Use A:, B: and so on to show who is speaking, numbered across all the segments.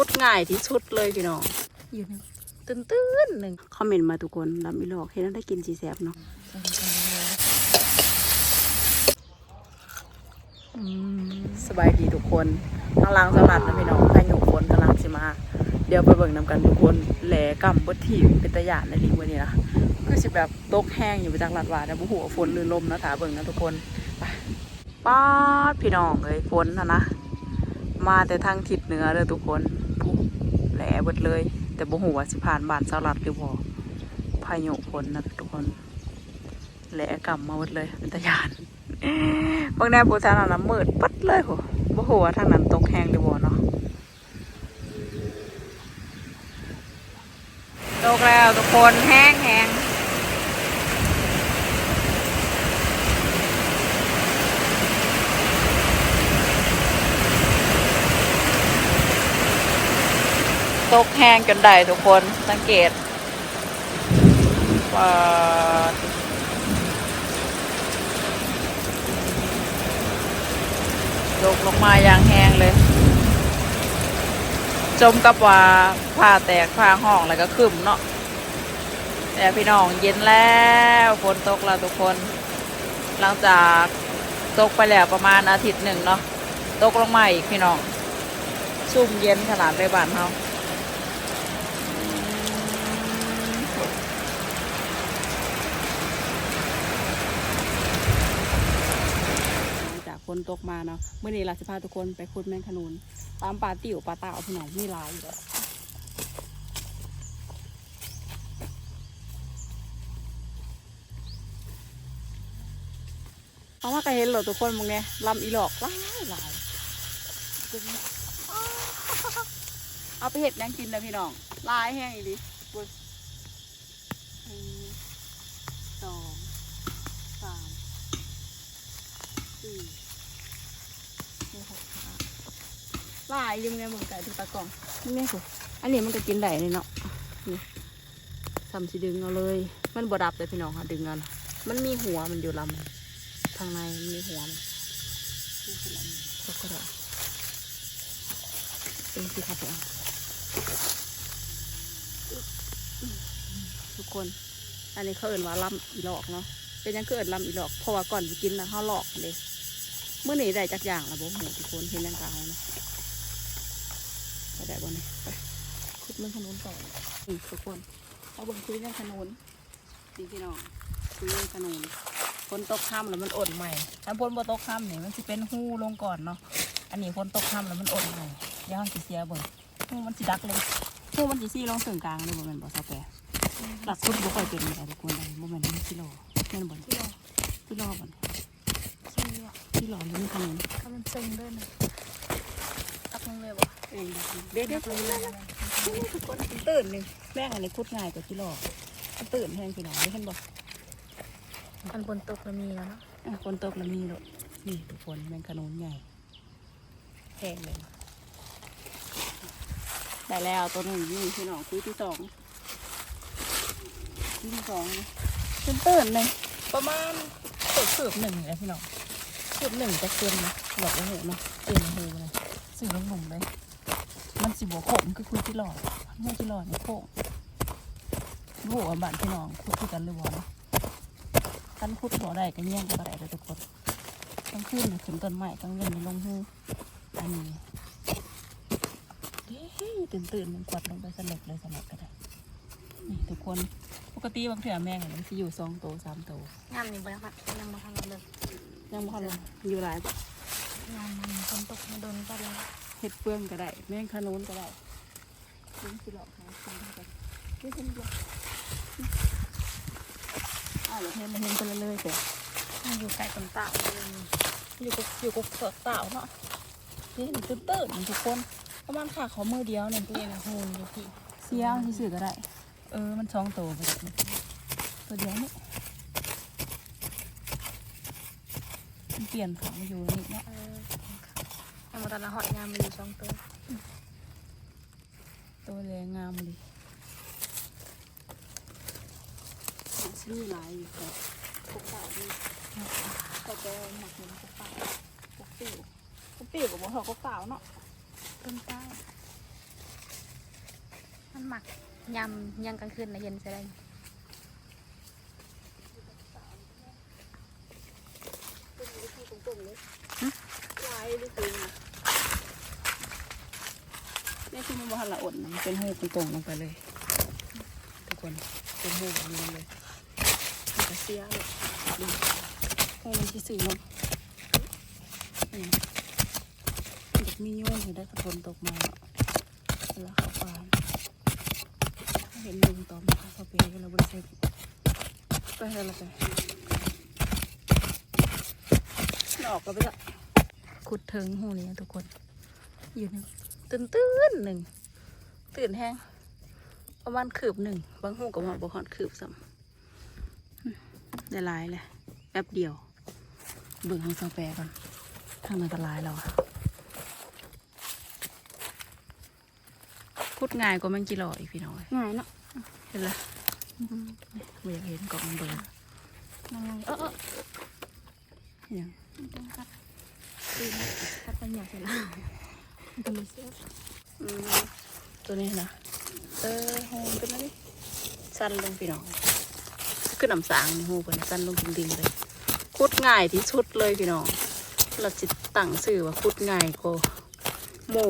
A: คุดง่ายที่สุดเลยพี่น้องอยู่หนึ่งตื้นตื้นๆหนึ่งคอมเมนต์มาทุกคนลำอีหลอกเห็นแล้วได้กินสีแสบเนาะอืมสบายดีทุกคนทางล่างสลัดนะพี่น้องพายุฝนกำลังสิมา เดี๋ยวไปเบิ่งนำกันทุกคนแหลกำบดถีบเป็นตะหยานในลิงวันนี้นะคือสิแบบตกแห้งอยู่ไปจากหลัดหวานนะบุหัวาฝนหรือลมนะถาเบิ่งนะทุกคนไปป้าดพี่น้องเลยฝนนะนะมาแต่ทางทิศเหนือเลยทุกคนผู้แหล เบิดเลย แต่บ่หัวสิผ่านบานสลัดหรือบ่พายุฝนนะทุกคนแหลกลับมาหมดเลยเป็นตะยานบางแนวโบราณน้ำมืดปัดเลยโหบ่หัวทางนั้นตกแห้งหรือบ่เนาะตกแล้วทุกคนแห้งแห้ง ตกแห้งจนได้ทุกคนสังเกตว่าตกลงมาอย่างแห้งเลย จมกับว่าผ้าแตกผ้าห้องแล้วก็ขึ้มเนาะแต่พี่น้องเย็นแล้วฝนตกแล้วทุกคน หลังจากตกไปแล้วประมาณอาทิตย์หนึ่งเนาะตกลงมาอีกพี่น้องซุ่มเย็นขนาดเลยบ้านเฮาอืมหลังจาก ฝนตกมาเนาะเมื่อนี้เราจะพาทุกคนไปคุดแมงขนุนตามปลาติ๋วปลาเต่าพี่น้องมีหลายอยู่เลยเอาว่าก็เห็นเหรอทุกคนมึงเนี่ยลำอีหลอกหลายหลายเอาไปเห็ดแมงกินเลยพี่น้องหลายแห้งอีดิบุญหนึ่งสองสามสี่ห้าหกเจ็ด ลายดึงเนี่ยมึงไก่ดูตากล่องนี่แม่กูอันนี้มันก็กินได้เลยเนาะนี่ทำสิดึงเอาเลย มันบดับเลยพี่น้องค่ะดึงเอานมันมีหัวมันอยู่ลำทางในมันมีหัวมันนี่คือลำก็ได้เป็นสิครับทุกคน อันนี้เขาเอิ่นว่าลำอีหลอกเนาะเป็นยังคือเอิ่นลำอีหลอกเพราะว่าก่อนจะกินนะเขาหลอกเลยเมื่อนี้ได้จากอย่างละบ่หมูทุกคนเห็นยังกาวนะ ไปได้บนนี้ไปคุดเรื่องขนุนต่อนี่ทุกคนเอาเบิ่งคุยเรื่องขนุนนี่พี่น้องคุยเรื่องขนุนฝนตกค่ำแล้วมันอดใหม่ถ้าฝนบ่ตกค่ำเนี่ยมันสิเป็นหู้ลงก่อนเนาะ อันนี้ฝนตกค่ำแล้วมันอดใหม่เดี๋ยวมันสิเสียเบิ่งหู้มันสิดักเลยหู้มันสิซี่ลงถึงกลางเลยบ่แม่นบ่ซาแปรหลักคุดบ่ค่อยเป็นเลยทุกคนเลยบ่แม่นมันสิโลแม่นบ่สิโลสิโลบ่
B: ชิมดีกว่า
A: สิโลอยู่ในขนุน
B: ถ้ามันซึ้งด้วยนะตักลงเลยบ่
A: เดี๋ยวเดี๋ยว
B: ตักลงเลย
A: ทุกคนตื่นหนึ่งแม่งอันนี้คุดง่ายกว่าที่หลอกตื่นแห้งพี่น้องได้เห็นบอก
B: อันบนตกแล้วมีแล้วเนาะ
A: อะคนตกแล้วมีหรอกนี่ทุกคนแมงขนุนใหญ่แห้งเลยได้แล้วตัวหนึ่งนี่พี่น้องคุยที่สองคุยที่สองตื่นตื่นเลยประมาณเกือบเกือบหนึ่งเลยพี่น้องเกือบหนึ่งจะเกินนะหลอกโอ้โหเนาะเกินโอ้โหเลยสื่อลงหนุ่มเลย มันสิบวขมคือคุยที่หลอดคุยที่หลอดนี่โค้งโอ้โหบ้านพี่น้องคุยที่กันเลยบ่เนาะท่านพูดบ่ได้ก็แย่งกันบ่ได้เลยทุกคนต้องขึ้นน่ะขึ้นต้นไม้ต้องเงินลงหูอันนี้เฮ้ยตื่นตื่นๆมันกวาดลงไปสลบเลยสลบก็ได้นี่ทุกคนปกติบางเถื่อแม่งอะมันจะอยู่สองโตวสามโตว
B: งานนี่บ่ยังยังบ่ทันเลย
A: ยังบ่เลยอยู่หลาย
B: งานมันฝนตกมาโดนก็แล้ว
A: เห็ดเฟืองก็ได้แม่งขนุนก็ได้เลี้ยงสิหลอกหากินกันนี่เป็นบ่อ้าวเดี๋ยวเห็นมาเห็นกันเลยๆแต่
B: มันอยู่ใกล้ต้นตาลเลย
A: อยู่กับอยู่กับเสือเต่าเนาะนี่ตื่นตื่นทุกคนประมาณขาเขามือเดียวเนี่ย
B: นี่นะฮูนอยู่พี่
A: เสี้ยงที่สื่อก็ได้ เออมันช่องโตไปตัวเดียวนี่มันเปลี่ยนขามาอยู่นี่เนาะ
B: เออเอามาตอนละหอดงานมันอยู่สองตัว
A: ตัวแรงงามเลยชื่อลายอยู่ครับพวกเต่านี่ก็จะหมักเหมือนพวกเต่าพวกติ๋วพวกติ๋วกับพวกเขาพวกเต่าเนาะ
B: ต้นเต้ามันหมักยำยังกลางคืนนะเย็นใส่ได้
A: ลายหรือคือนี่คือมัน บ่ทันละอดนะมันเป็นหูตรงลงไปเลย ทุกคนเป็นหูแบบนี้เลยมันจะเสียเลยดูหูมันที่สื่อลงนี่มันจะมีโยนอยู่ได้กระทนตกมาเนาะเวลาเข้าป่าเห็นลุงต่อมาเขาเปย์กันแล้วบริเวณไปแล้วละไปออกก็ไปละขุดเทิงหูนี้ทุกคนอยู่นึงตื่นตื่นๆหนึ่ง ตื่นแห้งประมาณคืบหนึ่งบางหูกับหอบบางหอนคืบซ้ำอืมได้หลายเลยแป๊บเดียว เบิ่งทางเสาแปรก่อนทางนั้นก็หลายแล้วอะขุดง่ายกว่าแมงจีรออีกพี่น้อย
B: ง่ายเนาะ
A: เห็นละไม่อยากเห็นกล่องเบอร์
B: ง่ายเออเออ
A: ยัง
B: มันต้องกัดตีนกัดไปหยาใส่ละมันจะมีเสื้อ
A: อืม ตัวนี้นะเออโหขึ้นมาดิสั้นลงพี่น้องขึ้นน้ำสางนี่โหกันสั้นลงจริงๆเลยคุดง่ายที่สุดเลยพี่น้องเราจิตตั้งสื่อว่าคุดง่ายก็หมู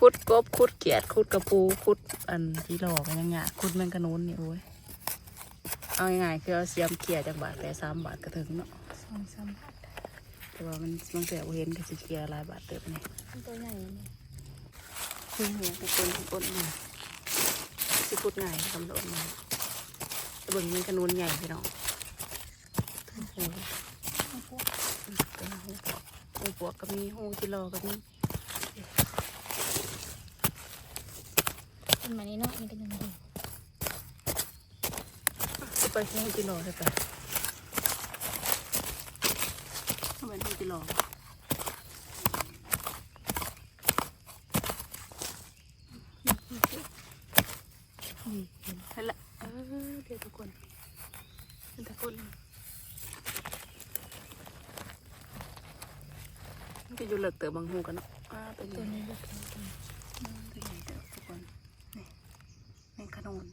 A: คุดกบคุดเกียดคุดกระปูคุดอันที่หลอกกันยังไงคุดแมงกะนูนนี่โอ้ยเอาง่ายๆคือเอาเสียมเกียจากบาทแต่สามบาทก็ถึงเนาะ
B: สองสามบาท
A: แต่ว่ามันมันเสียเห็นก็สิเกียหลายบาทเติบนี่
B: มันตัวใหญ่เลย
A: คือหัวกระปุนอ้นมาสิคุดง่ายทำโดนมาแต่เบิ่งแมงกะนูนใหญ่พี่น้องโอ้ย
B: มันพวก
A: เป็นหูปวกหูปวกก็มีหูจิโลก็มี
B: เป็นมานี้เนาะนี่ก็ยังดี
A: จะไปหูจิโลได้ปะทำไมหูจิโลนี่เห็นแล้วละเออเดี๋ยวทุกคนเห็นทุกคนมัน จะอยู่เหลือกเต๋อบางหูกันเนาะอ่าตัว
B: ตัว
A: นี้
B: นี้เลือกตัวนี้
A: ตัวใหญ่เด้อทุกคนนี่แมงขนน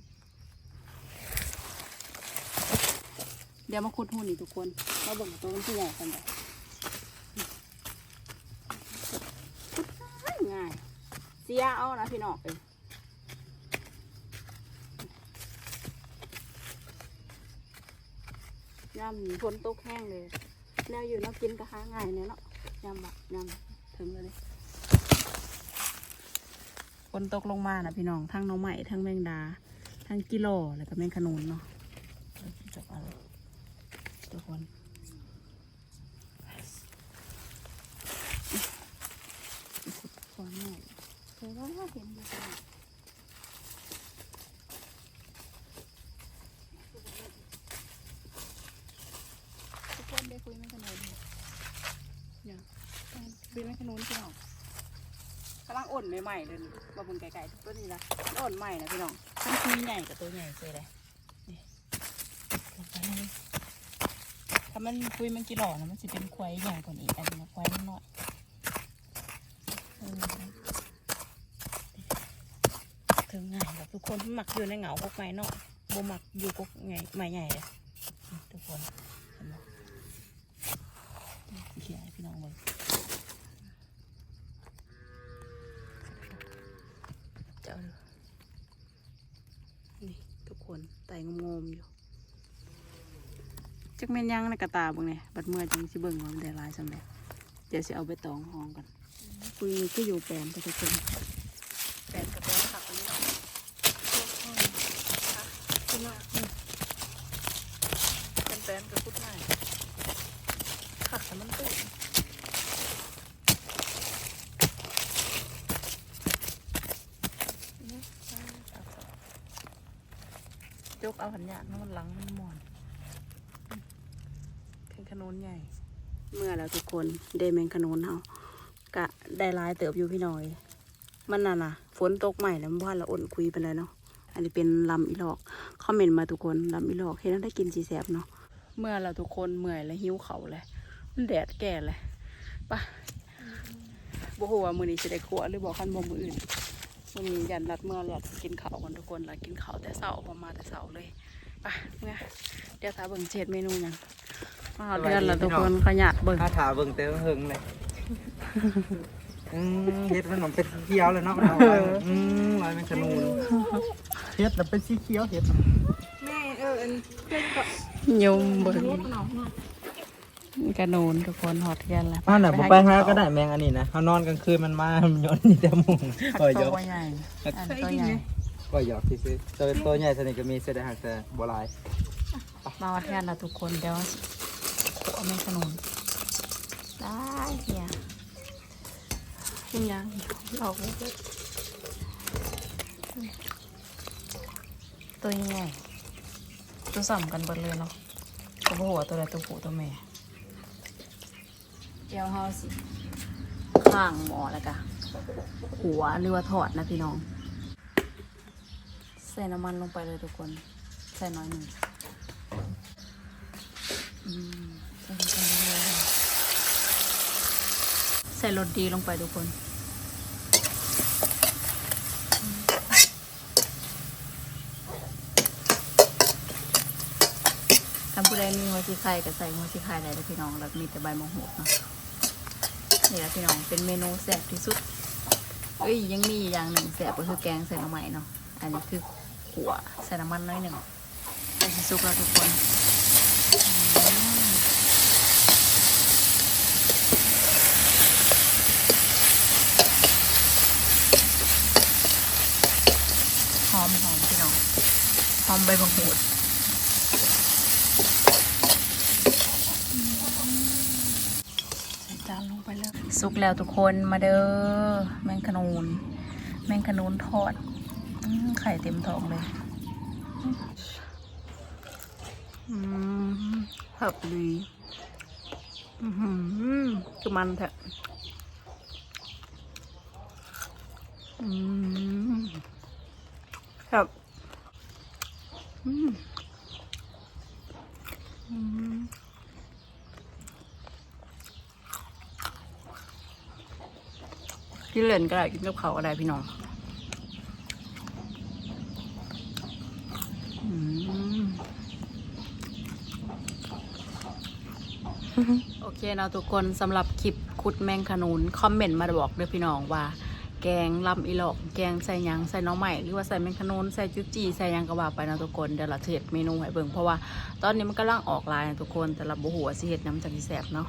A: เดี๋ยวมาขุดหุ่นอีกทุกคนมาเบิ่งตัวมันที่ใหญ่กันเลยขุดง่ายง่ายเสียเอานะพี่น้องเอ้ยยำฝนตกแห้งเลย แนวอยู่แนวกินก็หาง่ายเนี่ยเนาะ ยำบะยำถึงเลยฝนตกลงมานะพี่น้อง ทั้งหน้องใหม่ทั้งแมงดา ทั้งกิโลแล้วก็แมงขนุนเนาะเราจะจบเอาทุกคนขอหน่อยเคยว่าเห็นอยู่ตรงทุกคนได้คุยแมงขนุนเนี่ยคุยแมง ขนุนพี่น้องกำลังอ่อนใหม่ๆเลยนี่มาบิ่งไก่ๆตัวนี้นะอ่อนใหม่นะพี่น้องทั้งตัวใหญ่กับตัวใหญ่เลยเลยนี่ถ้ามันคุยมันกี่หล่อนะมันจะเป็นควายใหญ่กว่านี้อันนี้นควายน้อยเออถึงง่ายแบบทุกคนหมักอยู่ในเหงากกไม้เนาะบ่หมักอยู่กกไงไม้ใหญ่เลยทุกคนเห็นไหมนี่เขียนให้พี่น้องเลย เจ้าเด้อนี่ทุก คนไต่งมๆอยู่จักแม่นยังในกระตาเบิ่งเนี่ยบัดเมื่อจังสิเบิ่งว่ามันได้หลายสำเร็จเดี๋ยวสิเอาไปตองห้องกันคุยก็อยู่แปลนไปทุกคนแปลนกับแปลนผักอันนี้เนาะ
B: ตัวนี้
A: เป็นแปลนกับพุดง่ายผักแต่มันตื้น ยกเอาหันยากนมันหลังมันหมอนเป็นขนุนใหญ่ เมื่อแล้วทุกคนได้แมงขนุนเฮากะได้ลายเติบอยู่พี่น้อย มันน่ะนะฝนตกใหม่แล้วมันว่าเราอ่อนคุยไปเลยเนาะอันนี้เป็นลำอีหลอกคอมเมนต์มาทุกคนลำอีหลอกเห็นแล้วได้กินสีแสบเนาะเมื่อเราทุกคนเมื่อยและหิวเขาเลยมันแดดแก่เลยปะบ่ฮู้ว่ามือนี้จะได้ขัวหรือบอกคันบ่มืออื่น วันนี้ยันรัดเมื่อเลยกินข้าวกันทุกคนละกินข้าวแต่เสาร์พอมาแต่เสาร์เลยไปเมื่อเดี๋ยวถ้าเบิ่งเช็ดเมนูหยังมาเอาเดือนละทุกคนขยันเบิ่ง
C: ถ้าถาเบิ่งเต้เฮงเลยอืมเฮ็ดมันหนมเป็นสีเขียวเลยเนาะมันเอาไว้อืมลอยเป็นขนูนเฮ็ดแต่เป็นสีเขียวเฮ็ด
B: แม่เอออันเพื่อนก็
A: ยมเบิ่ง
B: เรีย กน้องน่ะ
A: กระโนนทุกคนหอดเดือนละ
C: อ่าน่ะบ่ไปหาก็ได้แมงอันนี้นะเฮานอนกลางคืนมันมามันย้อนนี่แต่มุง
A: ผัก
C: ก็หย
A: ตั
C: อก
A: วใหญ่อันตัวใหญ่
C: ก็หยอกซื่อๆตัวตัวใหญ่สนิทก็มีเสยดายหักแต่บ่หลาย
A: มาวัดกันละทุกคนเดี๋ยวขัวไม่ขนุนได้เนี่ยกินยังออกเลยตัวใหญ่ตัวสัมกันเบิดเลยเนาะตัวหัวตัวใดตัวผู้ตัวแม่ เดี๋ยวเฮาสิ ข้างหมอแล้วกะหัวหรือว่าทอดนะพี่น้อง ใส่น้ำมันลงไปเลยทุกคน ใส่น้อยหนึ่งใส่รสดีลงไปทุกคนถ้าผู้ใดมีหัวชีไข่ก็ใส่หัวชีไข่ได้เลยพี่น้อง แล้วมีแต่ใบมะหูดเนาะ นี่แหละพี่น้องเป็นเมนูแซ่บที่สุดเอ้ยยังมีอย่างหนึ่งแซ่บก็คือแกงใส่หน่อไม้เนาะอันนี้คือขั่วใส่น้ำมันน้อยหนึ่งใส่ซุกแล้วทุกคนอืมหอมหอมพี่น้องหอมใบบังหูดใส่ จานลงไปเลยสุกแล้วทุกคนมาเด้อแมงขนูน แมงขนูนทอดอืมไข่เต็มท้องเลยอืมแบบดีอือหือคือมันแท้อืมครับ อืม กินเล่นก็ได้กินกับเขาก็ได้พี่น้องโอเคเนาะทุกคนสำหรับคลิปคุดแมงขนุนคอมเมนต์มาบอกด้วยพี่น้องว่า แกงลำอีหลอกแกงใส่ยังใส่น้องใหม่หรือว่าใส่แมงขนุนใส่จุ๊จีใส่ยังก็ว่าไปนะทุกคนเดี๋ยวเราจะเห็ดเมนูให้เบิ่งเพราะว่าตอนนี้มันกำลังออกลายนะทุกคนแต่เราบุหัวาสิเห็ดน้ำจากที่แสบเนาะ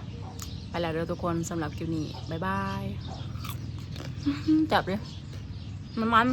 A: ไปแล้วเด้อทุกคนสำหรับคลิปนี้บ๊ายบาย จับเลยมันมัน